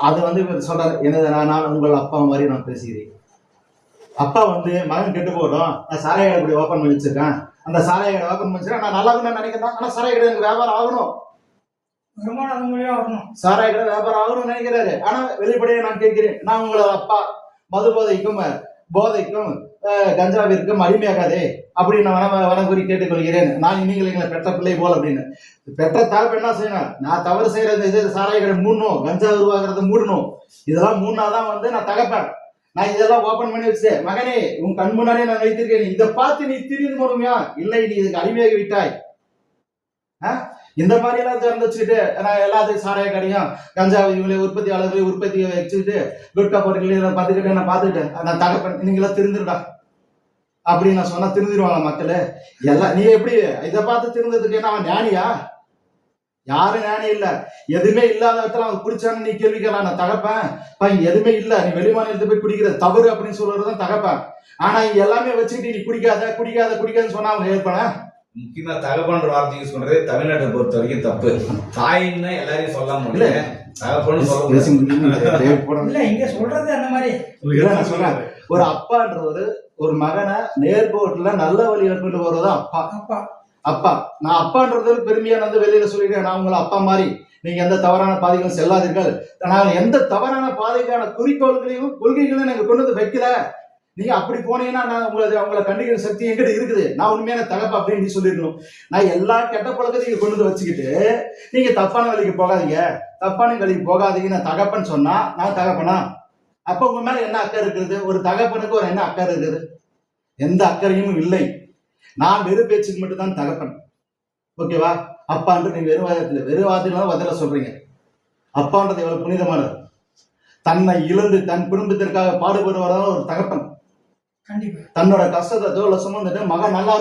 அது வந்து சொல்றாரு எனது நான் உங்கள் அப்பா மாதிரி நான் பேசுகிறேன். அப்பா வந்து மகன் கெட்டு போடும் நான் சாராய இப்படி ஓப்பன் பண்ணி வச்சிருக்கேன். அந்த சாராய ஓப்பன் பண்ணி வச்சிருக்கேன். நான் நல்லா இருக்குன்னு நினைக்கிறேன் ஆனா சாராய எனக்கு வியாபாரம் ஆகணும். வருமானம் மூலியமா வரணும் சாராய கடை வியாபாரம் ஆகணும்னு நினைக்கிறாரு. ஆனா வெளிப்படையா நான் கேட்கிறேன் நான் உங்களோட அப்பா மது போதைக்கும் கஞ்சாவிற்கும் அடிமையாகாதே அப்படின்னு நான் வன வனகுறி கேட்டுக்கொள்கிறேன். நான் நீங்கள் எங்களை பெற்ற பிள்ளை போல் அப்படின்னு. பெற்ற தரப்பு என்ன செய்யணும்? நான் தவறு செய்யறது இது சாராய கடை மூடணும் கஞ்சா உருவாகிறத மூடணும். இதெல்லாம் மூணாதான் வந்து நான் தகப்பேன். நான் இதெல்லாம் ஓபன் பண்ணி வச்சேன் மகனே உன் கண் முன்னாடியே நான் வைத்திருக்கேன். இதை பார்த்து நீ திரிந்து போடுமையா இல்லை நீ இதுக்கு அடிமையாகி விட்டாய். ஆ? இந்த மாதிரி எல்லாம் திறந்து நான் எல்லாத்தையும் சாராய கடையும் கஞ்சா உற்பத்தி உற்பத்தியாளர்களை உற்பத்தி வச்சுக்கிட்டு குட்கா பொருட்களையும் பார்த்துக்கிட்டு நான் பார்த்துக்கிட்டேன் நான் தகப்பன் நீங்களாம் திருந்துடா அப்படின்னு நான் சொன்னா திருந்திடுவாங்க மக்கள்? எல்லாம் நீ எப்படி இதை பார்த்து திருந்ததுக்கு என்ன அவன் ஞானியா? யாரும் ஞானி இல்ல. எதுவுமே இல்லாத இடத்துல அவன் குடிச்சான்னு நீ கேள்வி கேட்கலாம் நான் தகப்பேன். பையன் எதுவுமே இல்ல. நீ வெளிமாநிலத்தை போய் குடிக்கிற தவறு அப்படின்னு சொல்றதுதான் தகப்பேன். ஆனா எல்லாமே வச்சுக்கிட்டு நீ குடிக்காத குடிக்காத குடிக்காதுன்னு சொன்னா அவங்க ஏற்பன முக்கியமா தகப்பன்ற வார்த்தை யூஸ் பண்றதே தமிழ்நாட்டை பொறுத்த வரைக்கும் தப்பு. தாயின்னு எல்லாரையும் சொல்ல முடியல. தகப்பன்னு சொல்ல இல்ல இங்க சொல்றது அந்த மாதிரி. சொல்றேன். ஒரு அப்பான்றவர் ஒரு மகனை நேர்கோட்டுல நல்ல வழி கொண்டு போறது அப்பா. அப்பா. அப்பா. நான் அப்பான்றது பெருமையா வந்து வெளியில சொல்லிட்டேன். நான் உங்களை அப்பா மாதிரி. நீங்க எந்த தவறான பாதைகளும் செல்லாதீர்கள். நான் எந்த தவறான பாதைக்கான குறிக்கோள்களையும் கொள்கைகளையும் நீங்க கொண்டு வந்து வைக்கல. நீங்க அப்படி போனீங்கன்னா நான் உங்களை உங்களை கண்டிக்கிற சக்தி எங்கிட்ட இருக்குது. நான் உண்மையான தகப்பா அப்படின்னு நீ நான் எல்லா கெட்ட பழக்கத்தையும் கொண்டு வந்து வச்சுக்கிட்டு நீங்க தப்பான வழிக்கு போகாதீங்க. தப்பான வழிக்கு போகாதீங்க நான் தகப்பன்னு சொன்னா நான் தகப்பனா? அப்ப உங்க மேல என்ன அக்கறை இருக்குது ஒரு தகப்பனுக்கு ஒரு என்ன அக்கறை இருக்குது? எந்த அக்கறையும் இல்லை. நான் வெறும் பேச்சுக்கு மட்டும்தான் தகப்பன். ஓகேவா? அப்பான்ட்டு நீங்க வெறும் வாதத்துல வெறும் வாதத்துல பதில சொல்றீங்க. அப்பான்றது எவ்வளவு புனிதமானது. தன்னை இழந்து தன் குடும்பத்திற்காக பாடுபடுவதால் ஒரு தகப்பன். தன்னோட கஷ்டத்தை தோலை சுமந்துட்டு மகன் நல்லா